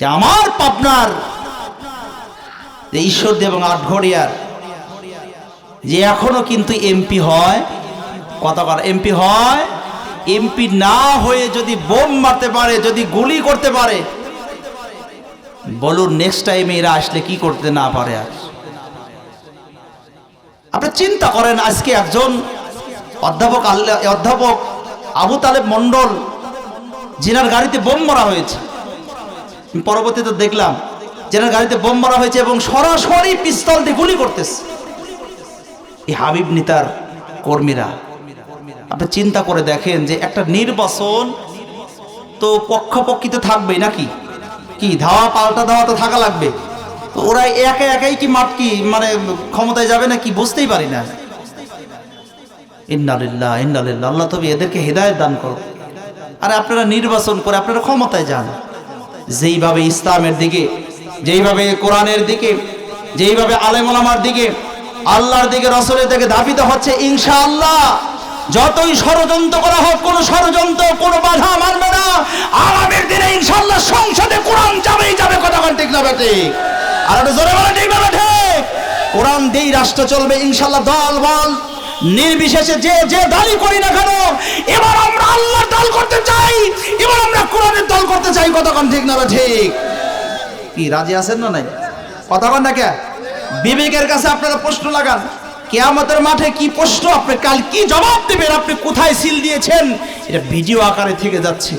যে আমার পাবনার যে ঈশ্বরদী এবং আটঘরিয়ার যে এখনও কিন্তু এমপি হয় কত কর এমপি হয়, এমপি না হয়ে যদি বোম মারতে পারে, যদি গুলি করতে পারে, বলুন নেক্সট টাইম এরা আসলে কি করতে না পারে আর আপনি চিন্তা করেন, আজকে একজন অধ্যাপক আল্লাহ অধ্যাপক আবু তালেব মন্ডল যিনার গাড়িতে বোম মারা হয়েছে। পরবর্তীতে দেখলাম যেনার গাড়িতে বোম মারা হয়েছে এবং সরাসরি পিস্তল দিয়ে গুলি করতেছে। এই হাবিব নিতার কর্মীরা, আপনি চিন্তা করে দেখেন যে একটা নির্বাচন তো পক্ষাপক্ষিতে থাকবেই নাকি? কি ধাওয়া পাল্টা ধাওয়া তো থাকা লাগবে। তো ওরা একে একাই কি মাঠ কি মানে ক্ষমতায় যাবে না কি বুঝতেই পারি না। ইন্নালিল্লাহ ইন্নালিল্লাহ আল্লাহ তবে এদেরকে হেদায়ত দান করো আরে আপনারা নির্বাচন করে আপনারা ক্ষমতায় যান। যেইভাবে ইসলামের দিকে, যেইভাবে কোরআনের দিকে, যেইভাবে আলেমার দিকে, আল্লাহর দিকে, রসলের দিকে ধাবিত হচ্ছে ইনশা আল্লাহ যতই ষড়যন্ত্র করা হোক, কোন ষড়যন্ত্র, কোন বাধা মানবে না। আগামীর দিনে ইনশাল্লাহ সংসদে কোরআন যাবেই যাবে, কথা ঠিক না ঠিক আর জোরে বলা ঠিক না বেটে কোরআন দিয়েই রাষ্ট্র চলবে, ইনশাল্লাহ দল, বল। নির্বিশেষে যে যে দলই করি না কেন, এবার আমরা আল্লাহর দল করতে চাই, এবার আমরা কোরআনের দল করতে চাই কতক্ষণ ঠিক না ঠিক? কি, রাজি আছেন না নাই? কতক্ষণ না কে? বিবেকের কাছে আপনারা প্রশ্ন লাগান, কেয়ামতের মাঠে কি প্রশ্ন? আপনি কাল কি জবাব দেবেন? আপনি কোথায় সিল দিয়েছেন? এটা ভিডিও আকারে থেকে যাচ্ছে।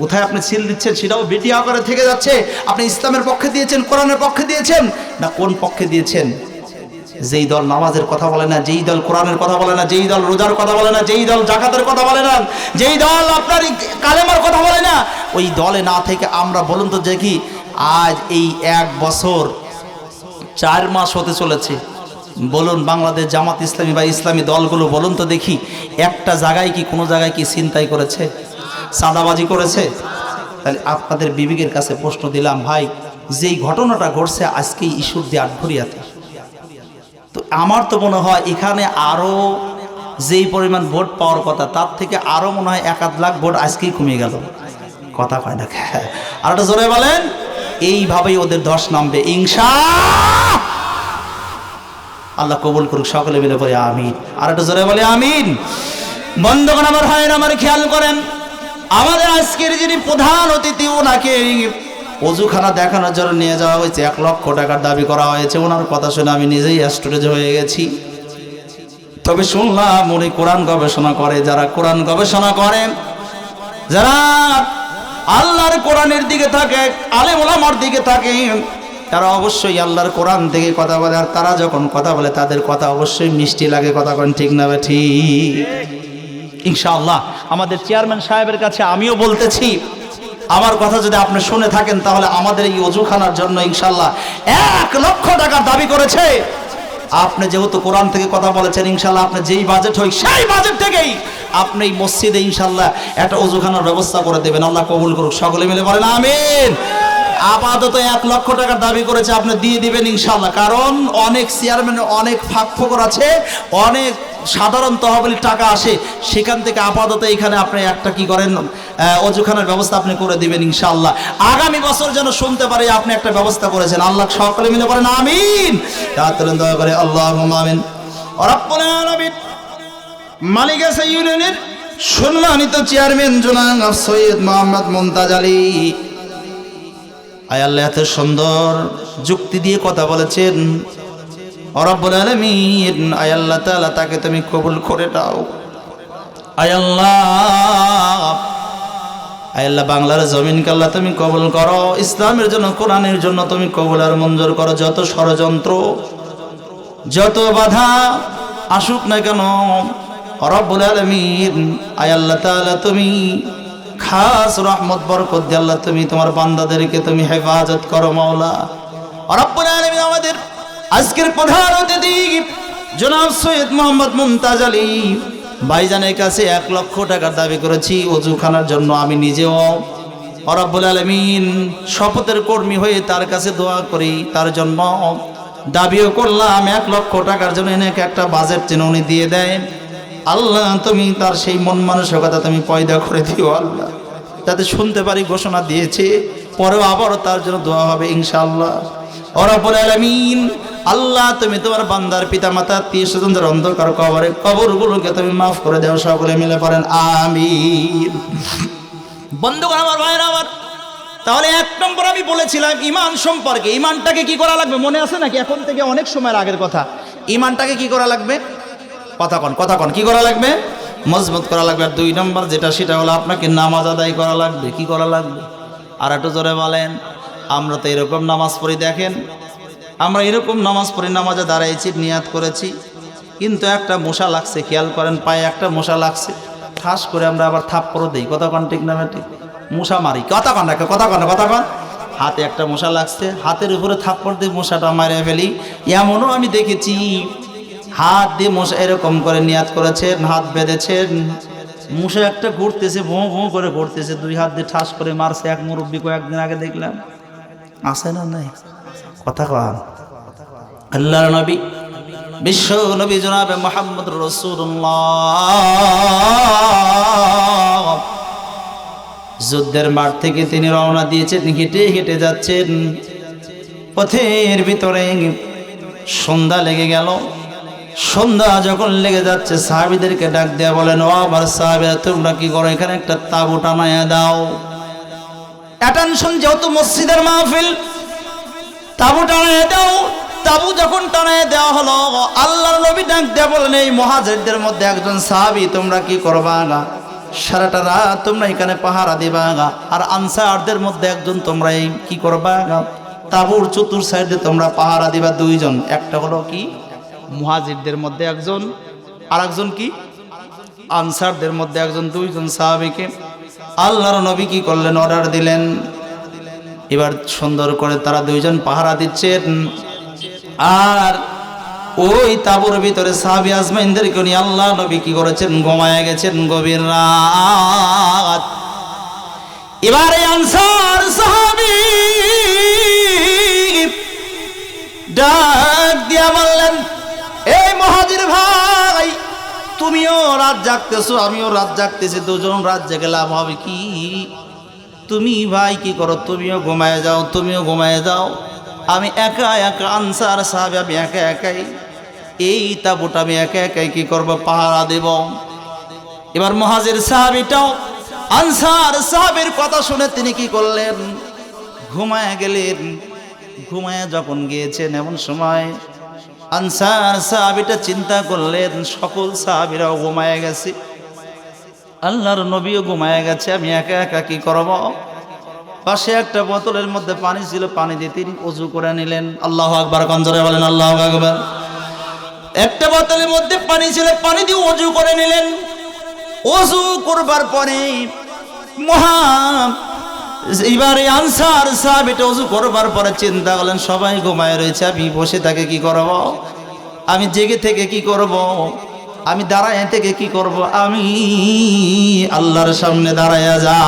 কোথায় আপনি সিল দিচ্ছেন সেটাও ভিডিও আকারে থেকে যাচ্ছে। আপনি ইসলামের পক্ষে দিয়েছেন, কোরআনের পক্ষে দিয়েছেন, না কোন পক্ষে দিয়েছেন? যেই দল নামাজের কথা বলে না, যেই দল কোরআনের কথা বলে না, যেই দল রোজার কথা বলে না, যেই দল জাকাতের কথা বলে না, যেই দল আপনার কালেমার কথা বলে না, ওই দলে না থেকে আমরা বলুন তো দেখি আজ এই এক বছর চার মাস হতে চলেছে। বলুন বাংলাদেশ জামাত ইসলামী বা ইসলামী দলগুলো, বলুন তো দেখি, একটা জায়গায় কি কোনো জায়গায় কি চিন্তাই করেছে? সাদাবাজি করেছে? তাহলে আপনাদের বিবেকের কাছে প্রশ্ন দিলাম, ভাই, যেই ঘটনাটা ঘটছে, আজকেই ইস্যুর দিয়ে আটঘরিয়াতে তো আমার তো মনে হয় এখানে আরও যেই পরিমাণ ভোট পাওয়ার কথা, তার থেকে আরও মনে হয় এক আধ লাখ ভোট আজকেই কমে গেল। কথা কয় না আর একটা জোরে বলেন, এইভাবেই ওদের ধস নামবে ইংসা আল্লাহ কবুল করুক, সকলে মিলে করে আমিন। আর একটা জোরে বলে আমিন। বন্ধগণ, আমার হয় আমার খেয়াল করেন, আমাদের আজকের যিনি প্রধান অতিথি, ওনাকে অজুখানা দেখানোর জন্য নিয়ে যাওয়া হয়েছে। এক লক্ষ টাকার দাবি করা হয়েছে। ওনার কথা শুনে আমি নিজেই অ্যাস্টোরেজ হয়ে গেছি। তবে শুনলাম উনি কোরআন গবেষণা করে। যারা কোরআন গবেষণা করেন যারা আল্লাহর কোরআনের দিকে থাকে, আলেম ওলামার দিকে থাকে, তারা অবশ্যই আল্লাহর কোরআন থেকে কথা বলে। আর তারা যখন কথা বলে, তাদের কথা অবশ্যই মিষ্টি লাগে। কথা কোন ঠিক না ঠিক? ইনশাআল্লাহ, আমাদের চেয়ারম্যান সাহেবের কাছে আমিও বলতেছি আমার কথা যদি আপনি শুনে থাকেন, তাহলে আমাদের এই অজুখানার জন্য ইনশাল্লাহ এক লক্ষ টাকার দাবি করেছে। আপনি যেহেতু কোরআন থেকে কথা বলেছেন ইনশাল্লাহ আপনি যেই বাজেট হয় সেই বাজেট থেকেই আপনি এই মসজিদে ইনশাল্লাহ একটা অজুখানার ব্যবস্থা করে দেবেন। আল্লাহ কবুল করুক, সকলে মিলে বলেন আমিন। আপাতত এক লক্ষ টাকার দাবি করেছে, আপনি দিয়ে দিবেন ইনশাল্লাহ কারণ অনেক চেয়ারম্যান অনেক ফাঁক ফোকর আছে, অনেক সাধারণ তহবিলের টাকা আসে, সেখান থেকে আপাতত এখানে আপনি একটা কি করেন অজুখানার ব্যবস্থা আপনি করে দিবেন ইনশাল্লাহ আগামী বছর যেন শুনতে পারি আপনি একটা ব্যবস্থা করেছেন। আল্লাহ সকলে মিলে করেন আমিন। তাড়াতাড়ি দয়া করে আল্লাহ আমিন। মালিক ইউনিয়নের সম্মানিত চেয়ারম্যান জোনাব সৈয়দ মোহাম্মদ মুমতাজ আলী। আয় আল্লাহ, এত সুন্দর যুক্তি দিয়ে কথা বলেছেন। অরব্বুল আলমিন, আয় আল্লাহ তাআলা তাকে তুমি কবুল করে দাও। আয় আল্লাহ আল্লাহ, বাংলার জমিনকে আল্লাহ তুমি কবুল করো। ইসলামের জন্য, কোরআনের জন্য তুমি কবুল আর মঞ্জুর করো। যত ষড়যন্ত্র, যত বাধা আসুক না কেন তুমি খাস রহমত আল্লাহ তুমি তোমার বান্দাদেরকে তুমি হেফাজত করো, মাওলা। আমাদের আজকের প্রধান অতিথি জনাব সৈয়দ মোহাম্মদ মুমতাজ আলী। ভাইজানের কাছে এক লক্ষ টাকার দাবি করেছি, অজুখানার জন্য আমি নিজেও। রব্বুল আলমিন, শপথের কর্মী হয়ে তার কাছে দোয়া করি, তার জন্য দাবিও করলাম, এক লক্ষ টাকার জন্য এনেকে একটা বাজেট যেন উনি দিয়ে দেয়। আল্লাহ, তুমি তার সেই মন মানসিকতা তুমি পয়দা করে দিও আল্লাহ। তাতে শুনতে পারি, ঘোষণা দিয়েছে, পরেও আবারও তার জন্য দোয়া হবে ইনশাআল্লাহ। অরপর আলামিন আল্লাহ, তুমি তোমার বান্দার পিতা মাতা আত্মীয় স্বজন যারা অন্ধকার কবরে, কবরগুলোকে তুমি মাফ করে দাও, সকলে মিলে পড়েন আমি বন্ধু আমার ভাইয়ের আমার, তাহলে এক নম্বর আমি বলেছিলাম, ইমান সম্পর্কে, ইমানটাকে কি করা লাগবে? মনে আছে নাকি? এখন থেকে অনেক সময়ের আগের কথা। ইমানটাকে কি করা লাগবে? কথা কন কথা কন, কি করা লাগবে? মজবুত করা লাগবে। আর দুই নম্বর যেটা, সেটা হলো আপনাকে নামাজ আদায় করা লাগবে। কি করা লাগবে? আর একটু জোরে বলেন, আমরা তো এরকম নামাজ পড়ি, দেখেন আমরা এরকম নামাজ পড়ে নামাজে দাঁড়াইছি, নিয়াত করেছি। কিন্তু একটা মশা লাগছে, খেয়াল করেন, পায়ে একটা মশা লাগছে। ঠাস করে আমরা আবার থাপ্পড়ও দিই। কথা কন ঠিক না ঠিক মশা মারি। কথা কন একটা কথা কন কথা কন। হাতে একটা মশা লাগছে, হাতের উপরে থাপ্পড় দিয়ে মশাটা মারে ফেলি। এমনও আমি দেখেছি, হাত দিয়ে মশা এরকম করে নিয়াত করেছেন, হাত বেঁধেছেন। মশা একটা ঘুরতেছে, ভোঁ ভোঁ করে ঘুরতেছে। দুই হাত দিয়ে ঠাস করে মারছে এক মুরব্বী কয়েকদিন আগে দেখলাম। আছে না নাই? কথা কন। আল্লাহর নবী, বিশ্ব নবী জনাবে মোহাম্মদ রসুল্লাহ যুদ্ধের মাঠ থেকে তিনি রওনা দিয়েছেন, হেঁটে হেঁটে যাচ্ছেন। পথের ভিতরে সন্ধ্যা লেগে গেল। সন্ধ্যা যখন লেগে যাচ্ছে, সাহাবিদেরকে ডাক দেয়া বলেন, ও আমার সাহাবিরা, তোমরা কি করো? এখানে একটা তাবু টানায়া দাও। অ্যাটেনশন যেহেতু মসজিদের মাহফিল তাবু টানায় দাও। তাবু যখন টানায় দেওয়া হলো, আল্লাহর নবী ডাক দেয়া বলেন এই মহাজেরদের মধ্যে একজন সাহাবি, তোমরা কি করবা গা? সারাটা রাত তোমরা এখানে পাহারা দিবা আর আনসারদের মধ্যে একজন তোমরা এই কি করবা তাবুর চতুর সাইডে তোমরা পাহারা দিবা দুইজন। একটা হলো কি? মুহাজিরদের মধ্যে একজন। আর একজন কি? আনসারদের মধ্যে একজন, দুইজন সাহাবিকে। আল্লাহর নবী কি করলেন? অর্ডার দিলেন। এবার সুন্দর করে তারা দুইজন পাহারা দিচ্ছেন। আর ওই তাবুর ভিতরে সাহাবি আজমাইনদেরকে নিয়ে আল্লাহ নবী কি করেছেন? ঘুমায় গেছেন গভীর রাত। এবারে আনসার সাহাবি ডাক দিয়া বললেন এই মহাজির ভাই, তুমিও রাত জাগতেছো, আমিও রাত জাগতেছি দুজন রাত জেগে লাভ হবে কি? তুমি ভাই কি করো? তুমিও ঘুমায় যাও, তুমিও ঘুমায় যাও। আমি একা একা আনসার সাহেব, আমি একা একাই। এই তাবুটা আমি একা একাই কি করব? পাহারা দেব। এবার মহাজির সাহাবিটাও আনসার সাহাবের কথা শুনে তিনি কি করলেন? ঘুমায় গেলেন। ঘুমায় যখন গিয়েছেন এমন সময় আনসার সাহাবিটা চিন্তা করলেন, সকল সাহাবিরাও ঘুমায় গেছে। আল্লাহর নবীও ঘুমায় গেছে, আমি একা একা কি করব? পাশে একটা বোতলের মধ্যে পানি ছিল, পানি দিয়ে তিনি অজু করে নিলেন। আল্লাহ আকবার কঞ্জরে বলেন আল্লাহ আকবার। একটা বোতলের মধ্যে পানি ছিল, পানি দিয়ে অজু করে নিলেন। অজু করবার পরে মহা এবারে আনসার সাহেব এটা অজু করবার পরে চিন্তা করলেন, সবাই ঘুমায় রয়েছে, আমি বসে থাকে কি করব? আমি জেগে থেকে কি করব? আমি দাঁড়ায় থেকে কি করব? আমি আল্লাহর সামনে দাঁড়ায়া যা।